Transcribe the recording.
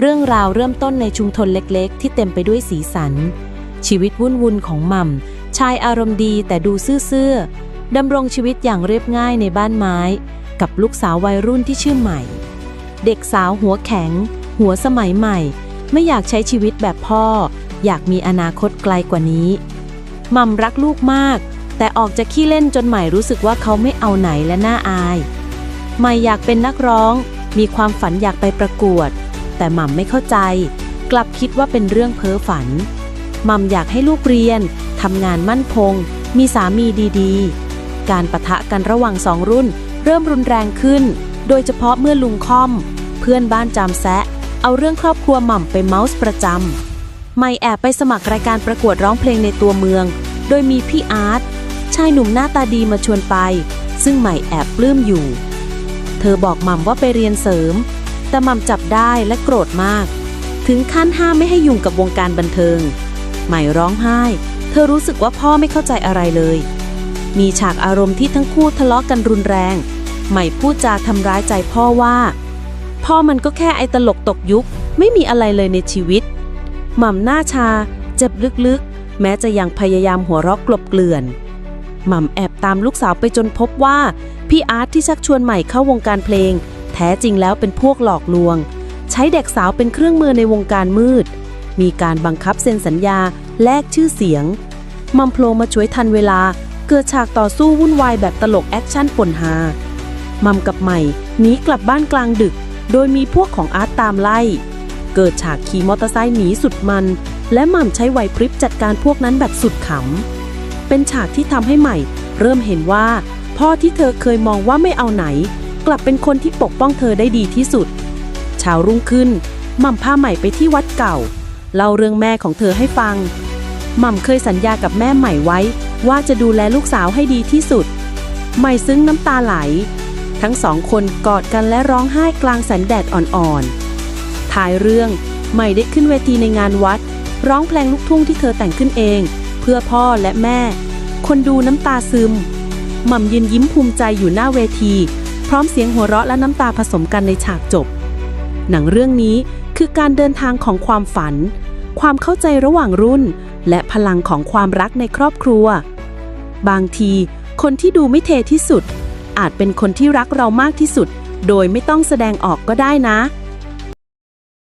เรื่องราวเริ่มต้นในชุมชนเล็กๆ ที่เต็มไปด้วยสีสัน ชีวิตวุ่นวุ่นของหม่ำชายอารมณ์ดีแต่ดูซื่อๆดำรงชีวิตอย่างเรียบง่ายในบ้านไม้ กับลูกสาววัยรุ่นที่ชื่อใหม่ เด็กสาวหัวแข็ง หัวสมัยใหม่ ไม่อยากใช้ชีวิตแบบพ่อ อยากมีอนาคตไกลกว่านี้หม่ำรักลูกมาก แต่ออกจะขี้เล่นจนใหม่รู้สึกว่าเขาไม่เอาไหนและน่าอาย ใหม่อยากเป็นนักร้อง มีความฝันอยากไปประกวด แต่หม่ำไม่เข้าใจ กลับคิดว่าเป็นเรื่องเพ้อฝัน หม่ำอยากให้ลูกเรียนทำงานมั่นคง มีสามีดีๆ การปะทะกันระหว่างสองรุ่น เริ่มรุนแรงขึ้น โดยเฉพาะเมื่อลุงค่อม เพื่อนบ้านจามแซะ เอาเรื่องครอบครัวหม่ำไปเมาส์ประจำไม่แอบไปสมัครรายการประกวดร้องเพลงในตัวเมือง โดยมีพี่อาร์ตชายหนุ่มหน้าตาดีมาชวนไป ซึ่งใหม่แอบปลื้มอยู่ เธอบอกหม่ำว่าไปเรียนเสริม แต่ม่ำจับได้และโกรธมาก ถึงขั้นห้ามไม่ให้ยุ่งกับวงการบันเทิง ใหม่ร้องไห้ เธอรู้สึกว่าพ่อไม่เข้าใจอะไรเลย มีฉากอารมณ์ที่ทั้งคู่ทะเลาะกันรุนแรง ใหม่พูดจาทำร้ายใจพ่อว่า พ่อมันก็แค่ไอตลกตกยุค ไม่มีอะไรเลยในชีวิต หม่ำหน้าชา เจ็บลึกๆ แม้จะยังพยายามหัวเราะกลบเกลื่อนหม่ำแอบตามลูกสาวไปจนพบว่า พี่อาร์ตที่ชักชวนใหม่เข้าวงการเพลง แท้จริงแล้วเป็นพวกหลอกลวง ใช้เด็กสาวเป็นเครื่องมือในวงการมืด มีการบังคับเซ็นสัญญาแลกชื่อเสียง มัมโผลมาช่วยทันเวลา เกิดฉากต่อสู้วุ่นวายแบบตลกแอคชั่นปนฮามัมกับใหม่หนีกลับบ้านกลางดึก โดยมีพวกของอาร์ตตามไล่ เกิดฉากขี่มอเตอร์ไซค์หนีสุดมัน และม่ำใช้ไหวพริบจัดการพวกนั้นแบบสุดขำ เป็นฉากที่ทำให้ใหม่ เริ่มเห็นว่า พ่อที่เธอเคยมองว่าไม่เอาไหน กลับเป็นคนที่ปกป้องเธอได้ดีที่สุด เช้ารุ่งขึ้นหม่ำพาใหม่ไปที่วัดเก่า เล่าเรื่องแม่ของเธอให้ฟัง หม่ำเคยสัญญากับแม่ใหม่ไว้ ว่าจะดูแลลูกสาวให้ดีที่สุด ใหม่ซึ้งน้ำตาไหล ทั้งสองคนกอดกันและร้องไห้กลางแสงแดดอ่อนๆท้ายเรื่องใหม่ได้ขึ้นเวทีในงานวัด ร้องเพลงลูกทุ่งที่เธอแต่งขึ้นเอง เพื่อพ่อและแม่ คนดูน้ำตาซึมหม่ำยืนยิ้มภูมิใจอยู่หน้าเวที ร้อมเสียงหัวเราะและน้ำตาผสมกันในฉากจบ หนังเรื่องนี้คือการเดินทางของความฝัน ความเข้าใจระหว่างรุ่น และพลังของความรักในครอบครัว บางที คนที่ดูไม่เทที่สุด อาจเป็นคนที่รักเรามากที่สุด โดยไม่ต้องแสดงออกก็ได้นะ